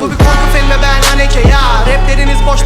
Bu bir korku filmi ben Haneke ya. Rapleriniz boş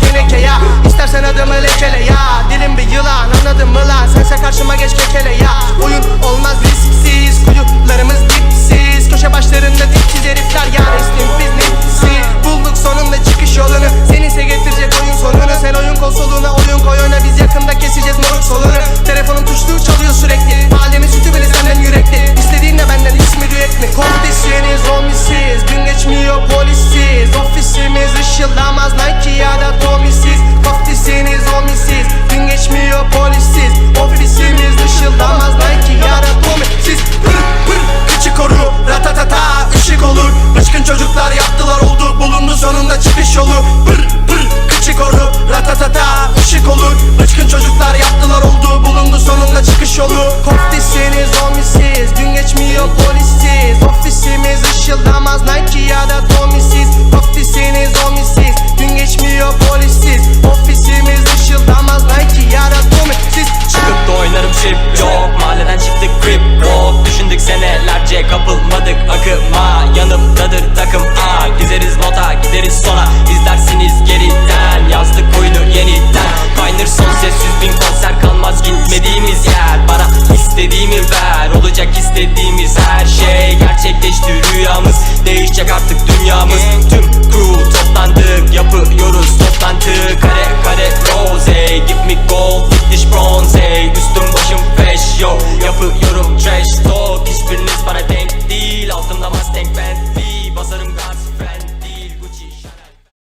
sonunda çıkış yolu. Pır pır kıçı koru Ratatata ışık olur. Bıçkın çocuklar yaptılar oldu Bulundu sonunda çıkış yolu. Koftisiniz omisiz Gün geçmiyor polisiz. Ofisimiz ışıldamaz Nike ya da Tommy'siz Koftisiniz omisiz Gün geçmiyor polisiz. Ofisimiz ışıldamaz Nike ya da Tommy'siz Çıkıp da oynarım şip gitmediğimiz yer. Bana istediğimi ver. Olacak istediğimiz her şey Gerçekleşti. Rüyamız Değişecek artık. Dünyamız Tüm